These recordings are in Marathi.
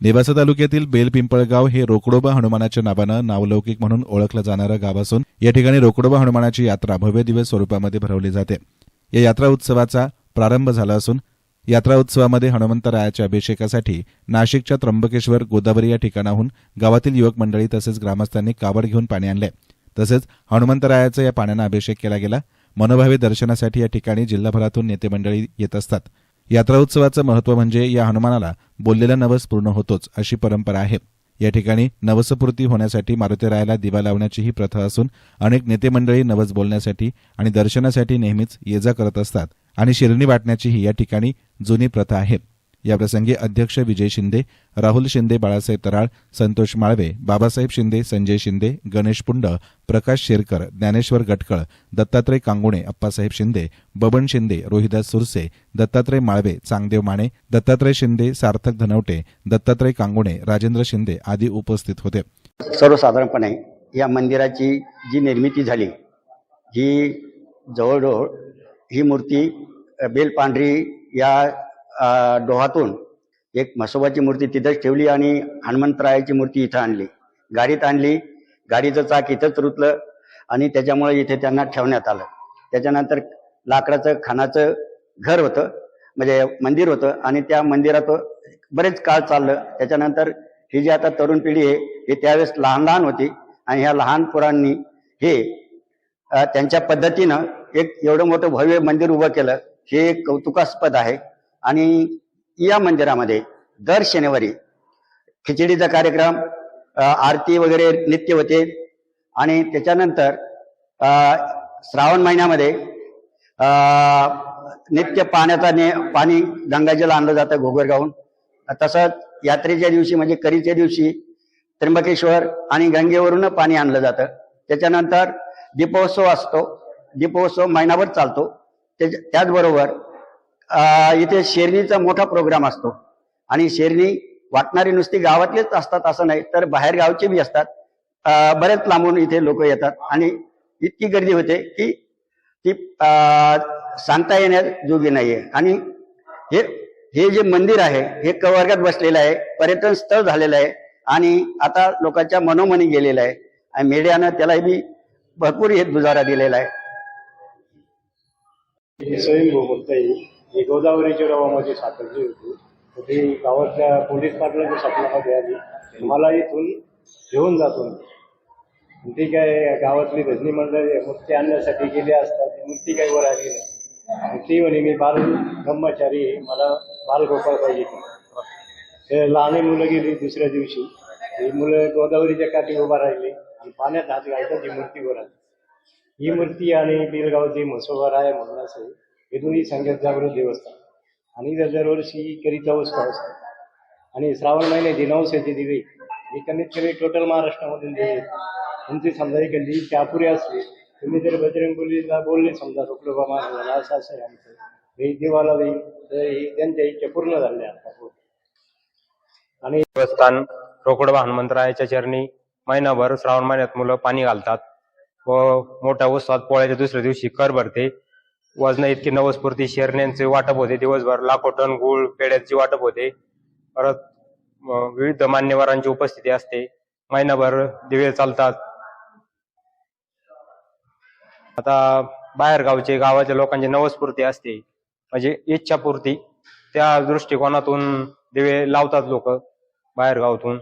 नेवासा तालुक्यातील बेलपिंपळगाव हे रोकडोबा हनुमानाच्या नावानं नावलौकिक म्हणून ओळखलं जाणारं गाव असून या ठिकाणी रोकडोबा हनुमानाची यात्रा भव्य दिव्य स्वरूपामध्ये भरवली जाते. या यात्रा उत्सवाचा प्रारंभ झाला असून यात्रा उत्सवामध्ये हनुमंतरायाच्या अभिषेकासाठी नाशिकच्या त्र्यंबकेश्वर गोदावरी या ठिकाणाहून गावातील युवक मंडळी तसेच ग्रामस्थांनी कावड घेऊन पाणी आणले. तसेच हनुमंतरायाचा या पाण्यानं अभिषेक केला गेला. मनोभावे दर्शनासाठी या ठिकाणी जिल्हाभरातून नेते मंडळी येत असतात. यात्रा उत्सवाचं महत्त्व म्हणजे या हनुमानाला बोललेला नवस पूर्ण होतोच अशी परंपरा आहे. या ठिकाणी नवसपूर्ती होण्यासाठी मारुतीरायाला दिवा लावण्याची ही प्रथा असून अनेक नेते मंडळी नवस बोलण्यासाठी आणि दर्शनासाठी नेहमीच ये जा करत असतात आणि शिरणी वाटण्याचीही या ठिकाणी जुनी प्रथा आहे. याप्रसंगी अध्यक्ष विजय शिंदे राहुल शिंदे बाळासाहेब तराळ संतोष माळवे बाबासाहेब शिंदे संजय शिंदे गणेश पुंड प्रकाश शेरकर ज्ञानेश्वर गटकळ दत्तात्रय कांगुणे अप्पासाहेब शिंदे बबन शिंदे रोहिदास सुरसे दत्तात्रय माळवे चांगदेव माने दत्तात्रय शिंदे सार्थक धनवटे दत्तात्रय कांगुणे राजेंद्र शिंदे आदी उपस्थित होते. सर्वसाधारणपणे या मंदिराची जी निर्मिती झाली ही जवळजवळ ही मूर्ती बेलपांढरी या डोहातून एक म्हसोबाची मूर्ती तिथंच ठेवली आणि हनुमंतरायाची मूर्ती इथं आणली. गाडीत आणली. गाडीचं चाक इथंच रुतलं आणि त्याच्यामुळे इथे त्यांना ठेवण्यात आलं. त्याच्यानंतर लाकडाचं खानाचं घर होतं. म्हणजे मंदिर होतं आणि त्या मंदिरात बरेच काळ चाललं. त्याच्यानंतर ही जी आता तरुण पिढी आहे ही त्यावेळेस लहान लहान होती आणि ह्या लहान पोरांनी हे त्यांच्या पद्धतीनं एक एवढं मोठं भव्य मंदिर उभं केलं. हे एक कौतुकास्पद आहे. आणि या मंदिरामध्ये दर शनिवारी खिचडीचा कार्यक्रम आरती वगैरे नित्य होते. आणि त्याच्यानंतर श्रावण महिन्यामध्ये नित्य पाण्याचा ने पाणी गंगाजल आणलं जातं घोगरगावून तसंच यात्रेच्या दिवशी म्हणजे करीच्या दिवशी त्र्यंबकेश्वर आणि गंगेवरून पाणी आणलं जातं. त्याच्यानंतर दीपोत्सव असतो. दीपोत्सव महिनाभर चालतो. त्याच त्याचबरोबर इथे शेरणीचा मोठा प्रोग्राम असतो. आणि शेरणी वाटणारी नुसती गावातलेच असतात असं नाही तर बाहेर गावचे बी असतात. बरेच लांबून इथे लोक येतात. आणि इतकी गर्दी होते की ती सांगता येण्यास जोगी नाहीये. आणि हे हे जे मंदिर आहे हे कवर्गात बसलेलं आहे पर्यटन स्थळ झालेलं आहे. आणि आता लोकांच्या मनोमनी गेलेलं आहे. आणि मीडियानं त्याला बी भरपूर हे दुजारा दिलेला आहे. हे गोदावरीच्या गावामध्ये सापडली होती तर ती गावातल्या पोलीस पाटलाच्या सापडामध्ये आली. मला इथून घेऊन जातो ती काय गावातली भजनी मंडळी मूर्ती आणण्यासाठी गेली असतात ती मूर्ती काही वर आली नाही. ती म्हणे मी बाल ब्रह्मचारी मला बालगोपाळ पाहिजे. ते लहान मुलं गेली दुसऱ्या दिवशी. ही मुलं गोदावरीच्या काठी उभा राहिली आणि पाण्यात हात घालतात ही मूर्ती वर आली. ही मूर्ती आणि बिलगावची म्हसोबा आहे म्हणून असं आहे. हे दोन्ही संगीत जागृत देवस्थान. आणि इथं दरवर्षी करीचा उत्सव असतो. आणि श्रावण महिन्याची नवसाची दिवे. हे कमीत कमी टोटल महाराष्ट्रामधून दिवे. तुमची समजा एक त्या अपुरी असली तुम्ही जर बजरंगबलीला बोलले समजा रुकलोबा महाराजाला असं असं आमचं. हे देवाला देईल तर हे त्यांच्या इच्छा पूर्ण झाल्या आता हो. आणि देवस्थान रोकडोबा हनुमंतरायाच्या चरणी महिनाभर श्रावण महिन्यात मुलं पाणी घालतात व मोठ्या उत्सवात पोळ्याच्या दुसऱ्या दिवशी कर भरते. वजन इतकी नवस्फूर्ती शेरण्यांचे वाटप होते. दिवसभर लाखो टन गुळ पेड्याची वाटप होते. परत विविध मान्यवरांची उपस्थिती असते. महिनाभर दिवे चालतात. आता बाहेर गावचे गावाच्या लोकांची नवस्फूर्ती असते. म्हणजे इच्छापूर्ती. त्या दृष्टिकोनातून दिवे लावतात लोक बाहेर गावातून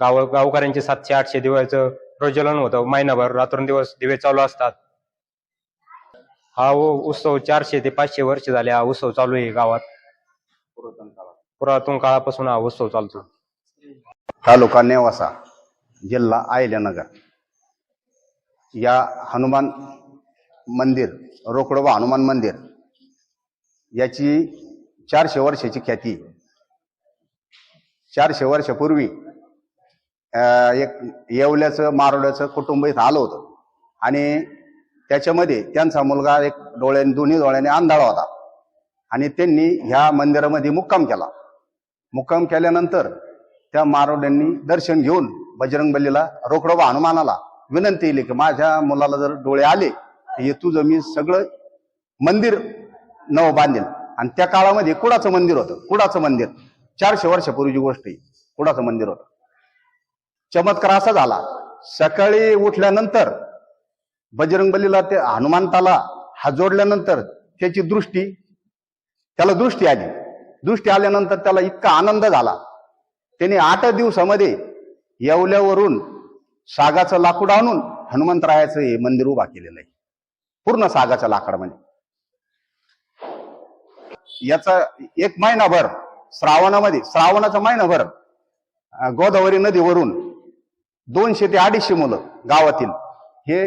गाव गावकऱ्यांचे सातशे आठशे दिव्याचं प्रज्वलन होतं. महिनाभर रात्रंदिवस दिवे चालू असतात. हा उत्सव चारशे ते पाचशे वर्ष झाले हा उत्सव चालू आहे गावात. पुरातन काळापासून हा उत्सव चालतो. तालुका नेवासा जिल्हा अहिल्यानगर. या हनुमान मंदिर रोकडोबा हनुमान मंदिर याची चारशे वर्षाची ख्याती. चारशे वर्षापूर्वी एक येवल्याचं मारोड्याचं कुटुंब इथं आलं होतं. आणि त्याच्यामध्ये त्यांचा मुलगा एक डोळ्याने दोन्ही डोळ्याने अंधाळा होता. आणि त्यांनी ह्या मंदिरामध्ये मुक्काम केला. मुक्काम केल्यानंतर त्या मारोड्यांनी दर्शन घेऊन बजरंग बलीला रोकडोबा हनुमानाला विनंती केली की माझ्या मुलाला जर डोळे आले तर हे तुझं मी सगळं मंदिर नवं बांधेल. आणि त्या काळामध्ये कुडाचं मंदिर होतं. कुडाचं मंदिर. चारशे वर्षापूर्वीची गोष्ट आहे. कुडाचं मंदिर होतं. चमत्कार असा झाला. सकाळी उठल्यानंतर बजरंगबलीला ते हनुमंताला हात जोडल्यानंतर त्याची दृष्टी त्याला दृष्टी आली. दृष्टी आल्यानंतर त्याला इतका आनंद झाला. त्याने आठ दिवसामध्ये येवल्यावरून सागाचं लाकूड आणून हनुमंतरायाचं हे मंदिर उभा केलेलं आहे. पूर्ण सागाच्या लाकडामध्ये म्हणजे. याचा एक महिनाभर श्रावणामध्ये श्रावणाचा महिनाभर गोदावरी नदीवरून दोनशे ते अडीचशे मुलं गावातील हे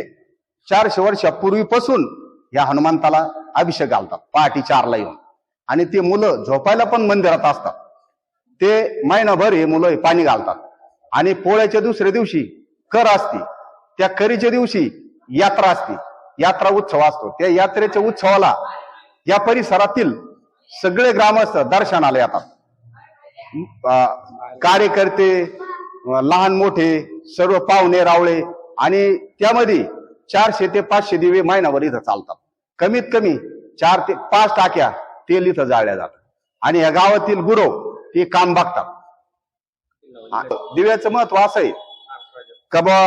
चारशे वर्षापूर्वीपासून या हनुमंताला अभिषेक घालतात पहाटी चारला येऊन. आणि ते मुलं झोपायला पण मंदिरात असतात. ते महिनाभर हे मुलं हे पाणी घालतात. आणि पोळ्याच्या दुसऱ्या दिवशी कर असते त्या करीच्या दिवशी यात्रा असते. यात्रा उत्सव असतो. त्या यात्रेच्या उत्सवाला या परिसरातील सगळे ग्रामस्थ दर्शनाला येतात. कार्यकर्ते लहान मोठे सर्व पाहुणे रावळे आणि त्यामध्ये चारशे ते पाचशे दिवे महिनाभर इथं चालतात. कमीत कमी चार ते पाच टाक्या तेल इथं जाळल्या जातात. आणि या गावातील गुरव ते काम बघतात. दिव्याचं महत्त्व असं आहे का बा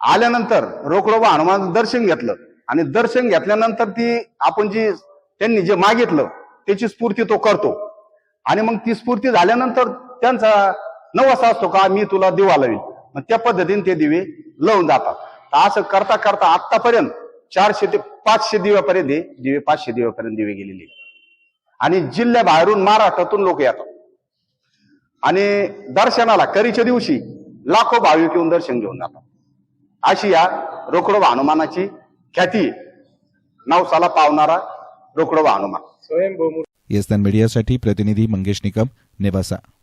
आल्यानंतर रोकडोबा हनुमान दर्शन घेतलं आणि दर्शन घेतल्यानंतर ती आपण जी त्यांनी जे मागितलं त्याची स्फूर्ती तो करतो. आणि मग ती स्फूर्ती झाल्यानंतर त्यांचा नवस असतो का मी तुला दिवा लावीन. मग त्या पद्धतीने ते दिवे लावून जातात. असं करता करता आतापर्यंत चारशे ते पाचशे दिव्यापर्यंत हे दिवे पाचशे दिव्यापर्यंत दिवे गेलेले. आणि जिल्ह्याबाहेरून महाराष्ट्रातून लोक येतात आणि दर्शनाला करीच्या दिवशी लाखो भाविक येऊन दर्शन घेऊन जातात अशी या रोकडोबा हनुमानाची ख्याती. नवसाला पावणारा रोकडोबा हनुमान स्वयंभू येस्तान मीडियासाठी प्रतिनिधी मंगेश निकम नेवासा